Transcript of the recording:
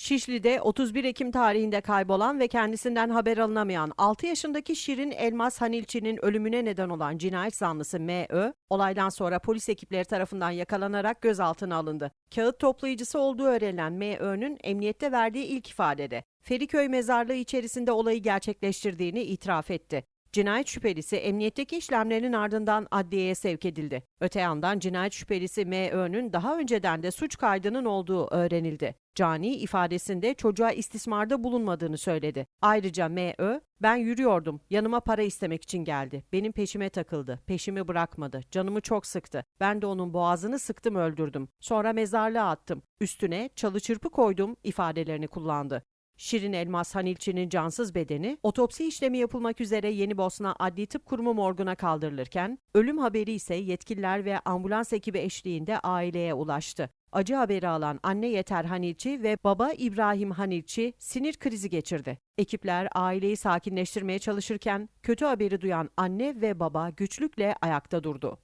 Şişli'de 31 Ekim tarihinde kaybolan ve kendisinden haber alınamayan 6 yaşındaki Şirin Elmas Hanilçi'nin ölümüne neden olan cinayet zanlısı M.Ö. olaydan sonra polis ekipleri tarafından yakalanarak gözaltına alındı. Kağıt toplayıcısı olduğu öğrenilen M.Ö.'nün emniyette verdiği ilk ifadede Feriköy mezarlığı içerisinde olayı gerçekleştirdiğini itiraf etti. Cinayet şüphelisi emniyetteki işlemlerin ardından adliyeye sevk edildi. Öte yandan cinayet şüphelisi M.Ö.'nün daha önceden de suç kaydının olduğu öğrenildi. Cani ifadesinde çocuğa istismarda bulunmadığını söyledi. Ayrıca M.Ö. ben yürüyordum. Yanıma para istemek için geldi. Benim peşime takıldı. Peşimi bırakmadı. Canımı çok sıktı. Ben de onun boğazını sıktım öldürdüm. Sonra mezarlığa attım. Üstüne çalı çırpı koydum ifadelerini kullandı. Şirin Elmas Hanilçi'nin cansız bedeni otopsi işlemi yapılmak üzere Yeni Bosna Adli Tıp Kurumu morguna kaldırılırken ölüm haberi ise yetkililer ve ambulans ekibi eşliğinde aileye ulaştı. Acı haberi alan anne Yeter Hanilçi ve baba İbrahim Hanilçi sinir krizi geçirdi. Ekipler aileyi sakinleştirmeye çalışırken kötü haberi duyan anne ve baba güçlükle ayakta durdu.